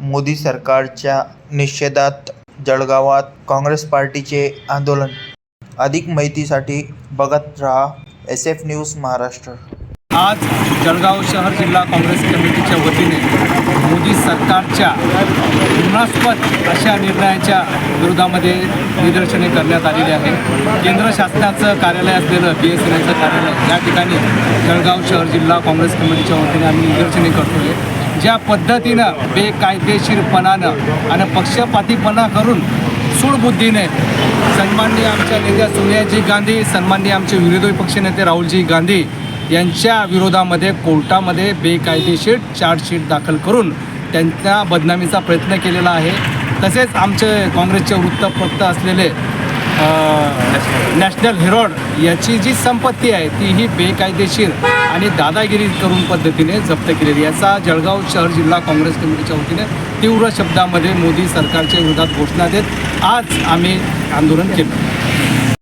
मोदी सरकारच्या निषेधात जळगावात काँग्रेस पार्टीचे आंदोलन. अधिक माहितीसाठी बघत रहा एस एफ न्यूज महाराष्ट्र. आज जळगाव शहर जिल्हा काँग्रेस कमिटीच्या वतीने मोदी सरकारच्या घृणास्पद अशा निर्णयाच्या विरोधामध्ये निदर्शने करण्यात आलेली आहे. केंद्र शासनाचं कार्यालय असलेलं बी एस एन एलचं कार्यालय या ठिकाणी जळगाव शहर जिल्हा काँग्रेस कमिटीच्या वतीने आम्ही निदर्शने करतो आहे ज्या पद्धतीनं बेकायदेशीरपणानं आणि पक्षपातीपणा करून सूडबुद्धीने सन्माननीय आमच्या नेत्या सोनियाजी गांधी सन्माननीय आमचे विरोधी पक्षनेते राहुलजी गांधी यांच्या विरोधामध्ये कोर्टामध्ये बेकायदेशीर चार्जशीट दाखल करून त्यांच्या बदनामीचा प्रयत्न केलेला आहे. तसेच आमचे काँग्रेसचे वृत्तपत्र असलेले नॅशनल हेरॉड याची जी संपत्ती आहे ती ही बेकायदेशीर आणि दादागिरी करून पद्धतीने जप्त केलेली याचा जळगाव शहर जिल्हा काँग्रेस कमिटीच्या वतीने तीव्र शब्दामध्ये मोदी सरकारच्या विरोधात घोषणा देत आज आम्ही आंदोलन केलं.